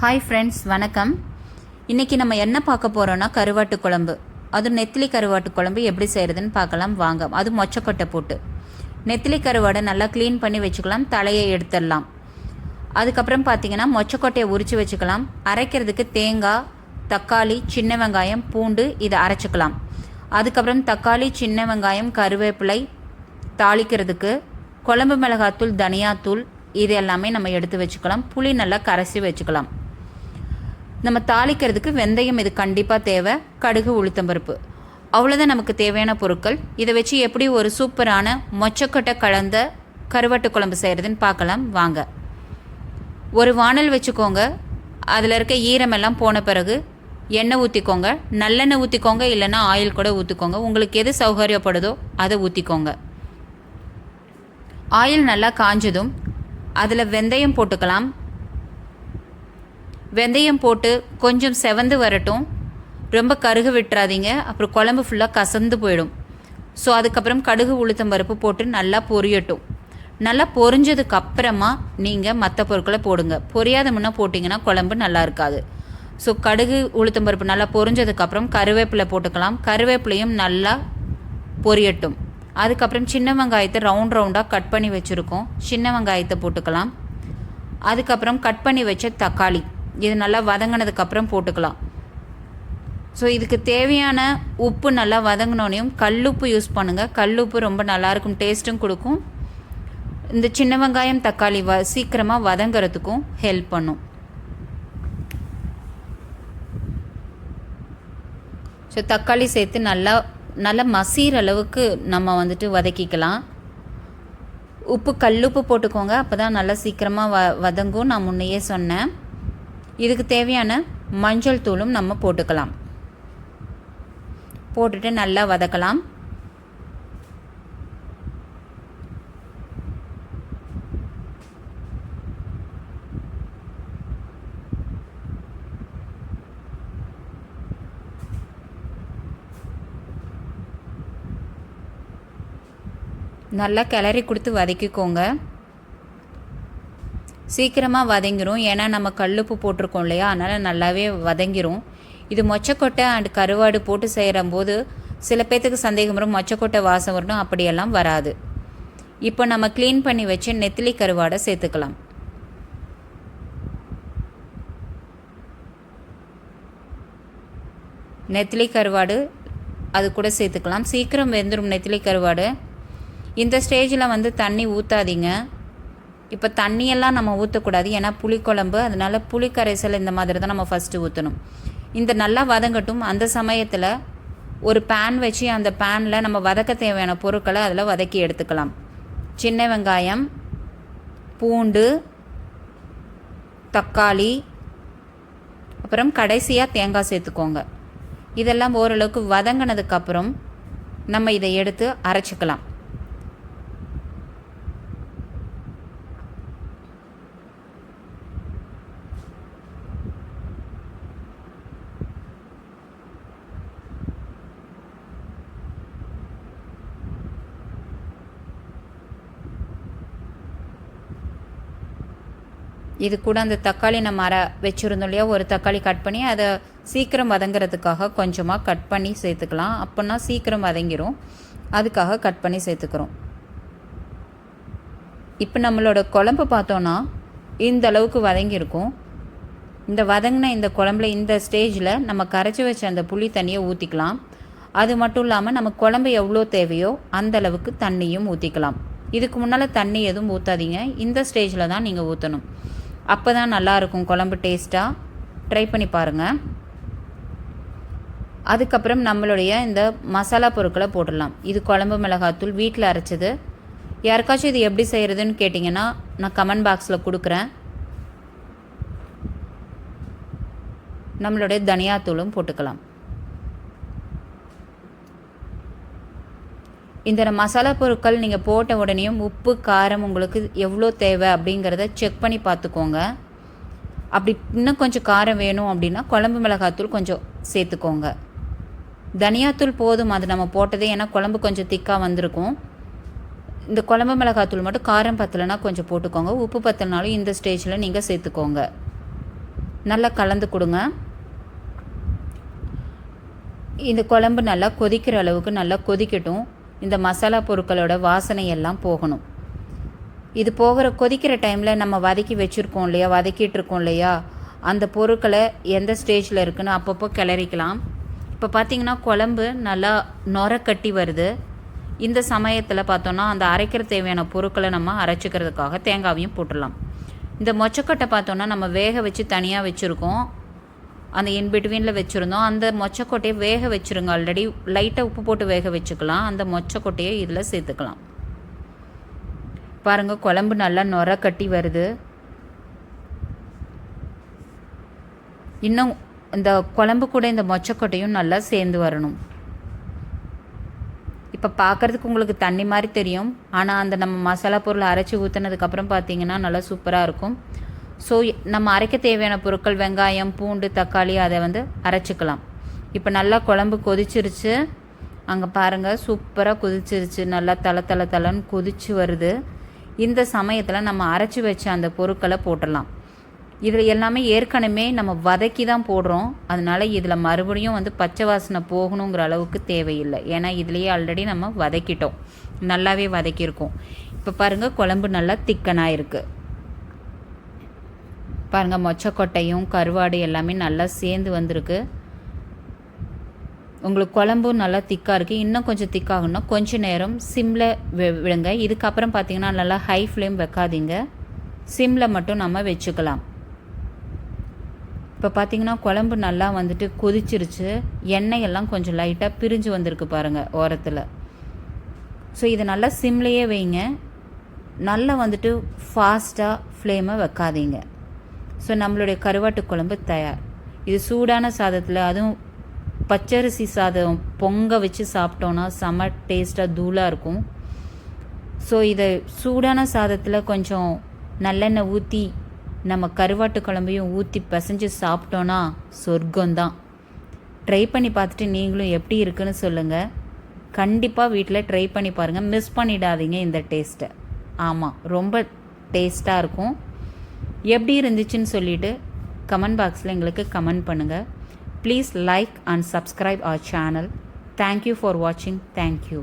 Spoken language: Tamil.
ஹாய் ஃப்ரெண்ட்ஸ் வணக்கம். இன்றைக்கி நம்ம என்ன பார்க்க போகிறோன்னா கருவாட்டு குழம்பு. அதுவும் நெத்திலி கருவாட்டு குழம்பு எப்படி செய்கிறதுன்னு பார்க்கலாம். வாங்க அது மொச்சக்கொட்டை போட்டு. நெத்திலி கருவாடை நல்லா க்ளீன் பண்ணி வச்சுக்கலாம். தலையை எடுத்துடலாம். அதுக்கப்புறம் பார்த்தீங்கன்னா மொச்சக்கொட்டையை உரித்து வச்சுக்கலாம். அரைக்கிறதுக்கு தேங்காய் தக்காளி சின்ன வெங்காயம் பூண்டு இதை அரைச்சிக்கலாம். அதுக்கப்புறம் தக்காளி சின்ன வெங்காயம் கருவேப்பிலை தாளிக்கிறதுக்கு குழம்பு மிளகாத்தூள் தனியாத்தூள் இது எல்லாமே நம்ம எடுத்து வச்சுக்கலாம். புளி நல்லா கரைச்சி வச்சுக்கலாம். நம்ம தாளிக்கிறதுக்கு வெந்தயம் இது கண்டிப்பாக தேவை. கடுகு உளுத்தம்பருப்பு. அவ்வளோதான் நமக்கு தேவையான பொருட்கள். இதை வச்சு எப்படி ஒரு சூப்பரான மொச்சக்கொட்டை கலந்த கருவாட்டு குழம்பு செய்கிறதுன்னு பார்க்கலாம். வாங்க. ஒரு வானல் வச்சுக்கோங்க. அதில் இருக்க ஈரமெல்லாம் போன பிறகு எண்ணெய் ஊற்றிக்கோங்க நல்லெண்ணெய் ஊற்றிக்கோங்க இல்லைன்னா ஆயில் கூட ஊற்றிக்கோங்க உங்களுக்கு எது சௌகரியப்படுதோ அதை ஊற்றிக்கோங்க ஆயில் நல்லா காஞ்சதும் அதில் வெந்தயம் போட்டுக்கலாம். வெந்தயம் போட்டு கொஞ்சம் செவந்து வரட்டும். ரொம்ப கருகு விட்டுறாதீங்க. அப்புறம் குழம்பு ஃபுல்லாக கசந்து போயிடும். ஸோ அதுக்கப்புறம் கடுகு உளுத்தம் பருப்பு போட்டு நல்லா பொரியட்டும். நல்லா பொரிஞ்சதுக்கு அப்புறமா நீங்கள் மற்ற பொருட்களை போடுங்க. பொரியாத முன்னே போட்டிங்கன்னா குழம்பு நல்லா இருக்காது. ஸோ கடுகு உளுத்தம் பருப்பு நல்லா பொரிஞ்சதுக்கப்புறம் கருவேப்பிலை போட்டுக்கலாம். கருவேப்பிலையும் நல்லா பொரியட்டும். அதுக்கப்புறம் சின்ன வெங்காயத்தை ரவுண்ட் ரவுண்டாக கட் பண்ணி வச்சுருக்கோம். சின்ன வெங்காயத்தை போட்டுக்கலாம். அதுக்கப்புறம் கட் பண்ணி வச்ச தக்காளி. இது நல்லா வதங்கினதுக்கப்புறம் போட்டுக்கலாம். ஸோ இதுக்கு தேவையான உப்பு நல்லா வதங்கினோனையும் கல்லுப்பு யூஸ் பண்ணுங்கள் கல்லுப்பு ரொம்ப நல்லாயிருக்கும் டேஸ்ட்டும் கொடுக்கும். இந்த சின்ன வெங்காயம் தக்காளி வ சீக்கிரமாக வதங்கிறதுக்கும் ஹெல்ப் பண்ணும். ஸோ தக்காளி சேர்த்து நல்லா நல்லா மசீர் அளவுக்கு நம்ம வந்துட்டு வதக்கிக்கலாம். உப்பு கல்லுப்பு போட்டுக்கோங்க. அப்போ தான் நல்லா சீக்கிரமாக வ வதங்கும். நான் முன்னையே சொன்னேன். இதுக்கு தேவையான மஞ்சள் தூளும் நம்ம போட்டுக்கலாம். போட்டுட்டு நல்லா வதக்கலாம். நல்லா கிளறி கொடுத்து வதக்கிக்கோங்க. சீக்கிரமாக வதங்கிரும். ஏன்னா நம்ம கல்லுப்பு போட்டிருக்கோம் இல்லையா? அதனால் நல்லாவே வதங்கிரும். இது மொச்சக்கொட்டை அண்ட் கருவாடு போட்டு செய்கிறம்போது சில பேர்த்துக்கு சந்தேகம் வரும். மொச்சக்கொட்டை வாசம் வரணும் அப்படியெல்லாம் வராது. இப்போ நம்ம க்ளீன் பண்ணி வச்சு நெத்திலி கருவாடை சேர்த்துக்கலாம். நெத்திலி கருவாடு அது கூட சேர்த்துக்கலாம். சீக்கிரம் வெந்துடும் நெத்திலி கருவாடு. இந்த ஸ்டேஜில் வந்து தண்ணி ஊற்றாதீங்க இப்போ தண்ணியெல்லாம் நம்ம ஊற்றக்கூடாது ஏன்னா புளிக்குழம்பு அதனால் புளி கரைசல் இந்த மாதிரி தான் நம்ம ஃபஸ்ட்டு ஊற்றணும் இந்த நல்லா வதங்கட்டும். அந்த சமயத்தில் ஒரு பேன் வச்சு அந்த பேனில் நம்ம வதக்க தேவையான பொருட்களை அதில் வதக்கி எடுத்துக்கலாம். சின்ன வெங்காயம் பூண்டு தக்காளி அப்புறம் கடைசியாக தேங்காய் சேர்த்துக்கோங்க. இதெல்லாம் ஓரளவுக்கு வதங்கினதுக்கப்புறம் நம்ம இதை எடுத்து அரைச்சிக்கலாம். இது கூட அந்த தக்காளி நம்ம அரை வச்சுருந்தோம் இல்லையா? ஒரு தக்காளி கட் பண்ணி அதை சீக்கிரம் வதங்கிறதுக்காக கொஞ்சமாக கட் பண்ணி சேர்த்துக்கலாம். அப்போனா சீக்கிரம் வதங்கிரும். அதுக்காக கட் பண்ணி சேர்த்துக்கிறோம். இப்போ நம்மளோட குழம்பு பார்த்தோன்னா இந்த அளவுக்கு வதங்கியிருக்கும். இந்த வதங்கின இந்த குழம்புல இந்த ஸ்டேஜில் நம்ம கரைச்சி வச்ச அந்த புளி தண்ணியை ஊற்றிக்கலாம் அது மட்டும் இல்லாமல் நம்ம குழம்பு எவ்வளோ தேவையோ அந்த அளவுக்கு தண்ணியும் ஊற்றிக்கலாம் இதுக்கு முன்னால் தண்ணி எதுவும் ஊற்றாதீங்க இந்த ஸ்டேஜில் தான் நீங்கள் ஊற்றணும் அப்போ தான் நல்லாயிருக்கும் குழம்பு டேஸ்ட்டாக ட்ரை பண்ணி பாருங்கள் அதுக்கப்புறம் நம்மளுடைய இந்த மசாலா பொருட்களை போட்டுடலாம் இது குழம்பு மிளகாத்தூள் வீட்டில் அரைச்சது. யாருக்காச்சும் இது எப்படி செய்கிறதுன்னு கேட்டிங்கன்னா நான் கமெண்ட் பாக்ஸில் கொடுக்குறேன். நம்மளுடைய தனியாத்தூளும் போட்டுக்கலாம். இந்த மசாலா பொருட்கள் நீங்கள் போட்ட உடனேயும் உப்பு காரம் உங்களுக்கு எவ்வளோ தேவை அப்படிங்கிறத செக் பண்ணி பார்த்துக்கோங்க. அப்படி இன்னும் கொஞ்சம் காரம் வேணும் அப்படின்னா குழம்பு மிளகாத்தூள் கொஞ்சம் சேர்த்துக்கோங்க. தனியாத்தூள் போதும் அது நம்ம போட்டதே ஏன்னா குழம்பு கொஞ்சம் திக்காக வந்திருக்கும். இந்த குழம்பு மிளகாத்தூள் மட்டும் காரம் பத்தலைன்னா கொஞ்சம் போட்டுக்கோங்க. உப்பு பத்தலைனாலும் இந்த ஸ்டேஜில் நீங்கள் சேர்த்துக்கோங்க. நல்லா கலந்து கொடுங்க. இந்த குழம்பு நல்லா கொதிக்கிற அளவுக்கு நல்லா கொதிக்கட்டும். இந்த மசாலா பொருட்களோட வாசனை எல்லாம் போகணும். இது போகிற கொதிக்கிற டைமில் நம்ம வதக்கி வச்சுருக்கோம் இல்லையா வதக்கிட்டு இருக்கோம் இல்லையா அந்த பொருட்களை எந்த ஸ்டேஜில் இருக்குன்னு அப்பப்போ கிளறிக்கலாம். இப்போ பார்த்தீங்கன்னா குழம்பு நல்லா நொர கட்டி வருது. இந்த சமயத்தில் பார்த்தோன்னா அந்த அரைக்கிற தேவையான பொருட்களை நம்ம அரைச்சிக்கிறதுக்காக தேங்காவையும் போட்டுடலாம். இந்த மொச்சக்கொட்டை பார்த்தோன்னா நம்ம வேக வச்சு தனியாக வச்சுருக்கோம். அந்த இன் பிட்வீனில் வச்சுருந்தோம். அந்த மொச்சக்கொட்டையை வேக வச்சுருங்க. ஆல்ரெடி லைட்டாக உப்பு போட்டு வேக வச்சுக்கலாம். அந்த மொச்சக்கொட்டையை இதில் சேர்த்துக்கலாம். பாருங்கள் குழம்பு நல்லா நொர கட்டி வருது. இன்னும் இந்த குழம்பு கூட இந்த மொச்சக்கொட்டையும் நல்லா சேர்ந்து வரணும். இப்போ பார்க்குறதுக்கு உங்களுக்கு தண்ணி மாதிரி தெரியும். ஆனால் அந்த நம்ம மசாலா பொருளை அரைச்சி ஊற்றுனதுக்கப்புறம் பார்த்தீங்கன்னா நல்லா சூப்பராக இருக்கும். ஸோ நம்ம அரைக்க தேவையான பொருட்கள் வெங்காயம் பூண்டு தக்காளி அதை வந்து அரைச்சிக்கலாம். இப்போ நல்லா குழம்பு கொதிச்சிருச்சு. அங்கே பாருங்கள் சூப்பராக கொதிச்சிருச்சு. நல்லா தலை தலை தலைன்னு கொதிச்சு வருது. இந்த சமயத்தில் நம்ம அரைச்சி வச்ச அந்த பொருட்களை போட்டுடலாம். இதில் எல்லாமே ஏற்கனவே நம்ம வதக்கி தான் போடுறோம். அதனால இதில் மறுபடியும் வந்து பச்சை வாசனை போகணுங்கிற அளவுக்கு தேவையில்லை. ஏன்னா இதுலேயே ஆல்ரெடி நம்ம வதக்கிட்டோம். நல்லாவே வதக்கியிருக்கோம். இப்போ பாருங்கள் குழம்பு நல்லா திக்கனாக இருக்குது பாருங்கள் மொச்சக்கொட்டையும் கருவாடு எல்லாமே நல்லா சேர்ந்து வந்திருக்கு. உங்களுக்கு குழம்பும் நல்லா திக்காக இருக்குது இன்னும் கொஞ்சம் திக்காகணும்னா கொஞ்ச நேரம் சிம்மில் விடுங்க. இதுக்கப்புறம் பார்த்தீங்கன்னா நல்லா ஹை ஃப்ளேம் வைக்காதீங்க. சிம்மில் மட்டும் நம்ம வச்சுக்கலாம். இப்போ பார்த்தீங்கன்னா குழம்பு நல்லா வந்துட்டு கொதிச்சிருச்சு. எண்ணெய் எல்லாம் கொஞ்சம் லைட்டாக பிரிஞ்சு வந்திருக்கு பாருங்கள் ஓரத்தில். ஸோ இதை நல்லா சிம்லேயே வைங்க. நல்லா வந்துட்டு ஃபாஸ்ட்டாக ஃப்ளேமை வைக்காதீங்க. ஸோ நம்மளுடைய கருவாட்டு குழம்பு தயார். இது சூடான சாதத்தில் அதுவும் பச்சரிசி சாதம் பொங்க வச்சு சாப்பிட்டோன்னா செம டேஸ்ட்டாக தூளாக இருக்கும். ஸோ இதை சூடான சாதத்தில் கொஞ்சம் நல்லெண்ணெய் ஊற்றி நம்ம கருவாட்டு குழம்பையும் ஊற்றி பிசைஞ்சு சாப்பிட்டோன்னா சொர்க்கம்தான். ட்ரை பண்ணி பார்த்துட்டு நீங்களும் எப்படி இருக்குன்னு சொல்லுங்கள் கண்டிப்பாக வீட்டில் ட்ரை பண்ணி பாருங்கள் மிஸ் பண்ணிடாதீங்க இந்த டேஸ்ட்டை ஆமாம் ரொம்ப டேஸ்ட்டாக இருக்கும். எப்படி இருந்துச்சுன்னு சொல்லிவிட்டு கமெண்ட் பாக்ஸில் எங்களுக்கு கமெண்ட் பண்ணுங்கள் please like and subscribe our channel thank you for வாட்சிங் தேங்க்யூ